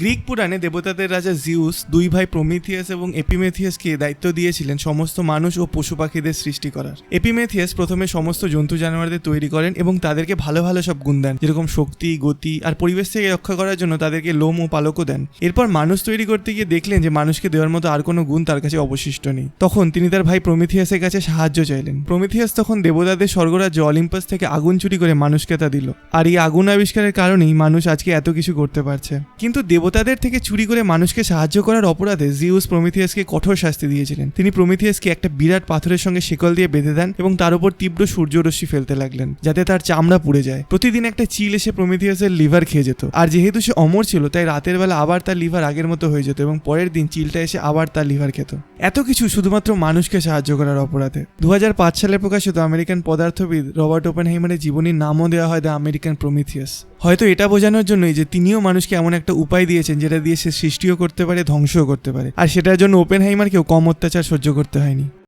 Greek পুরাণে দেবতাদের রাজা জিউস, দুই ভাই প্রমিথিয়াস এবং এপিমেথিয়াসকে দায়িত্ব দিয়েছিলেন সমস্ত মানুষ ও পশু পাখিদের সৃষ্টি করার। এপিমেথিয়াস প্রথমে সমস্ত জন্তু জানোয়ারদের তৈরি করেন এবং তাদেরকে ভালো ভালো সব গুণ দেন, যেরকম শক্তি, গতি আর পরিবেশ থেকে রক্ষা করার জন্য তাদেরকে লোম ও পালকও দেন। এরপর মানুষ তৈরি করতে গিয়ে দেখলেন যে মানুষকে দেওয়ার মতো আর কোনো গুণ তার কাছে অবশিষ্ট নেই। তখন তিনি তার ভাই প্রমিথিয়াসের কাছে সাহায্য চাইলেন। প্রমিথিয়াস তখন দেবতাদের স্বর্গরাজ্য অলিম্পাস থেকে আগুন চুরি করে মানুষকে তা দিল। আর এই আগুন আবিষ্কারের কারণেই মানুষ আজকে এত কিছু করতে পারছে। কিন্তু দেবতাদের থেকে চুরি করে মানুষকে সাহায্য করার অপরাধে জিউস প্রমিথিয়াসকে কঠোর শাস্তি দিয়েছিলেন। তিনি প্রমিথিয়াসকে একটা বিরাট পাথরের সঙ্গে শিকল দিয়ে বেঁধে দেন এবং তার উপর তীব্র সূর্যরশ্মি ফেলতে লাগলেন, যাতে তার চামড়া পুড়ে যায়। প্রতিদিন একটা চিল এসে প্রমিথিয়াসের লিভার খেয়ে যেত। আর যেহেতু সে অমর ছিল, তাই রাতের বেলা আবার তার লিভার আগের মতো হয়ে যেত এবং পরের দিন চিলটা এসে আবার তার লিভার খেত। এত কিছু শুধুমাত্র মানুষকে সাহায্য করার অপরাধে। দু হাজার পাঁচ সালে প্রকাশিত আমেরিকান পদার্থবিদ রবার্ট ওপেনহাইমারের জীবনীর নামও দেওয়া হয় দ্য আমেরিকান প্রমিথিয়াস। হয়তো এটা বোঝানোর জন্যই যে তিনিও মানুষকে এমন একটা উপায় দিয়েছেন, যেটা দিয়ে সে সৃষ্টিও করতে পারে, ধ্বংসও করতে পারে। আর সেটার জন্য ওপেন হাইমার কেউ কম অত্যাচার সহ্য করতে হয়নি।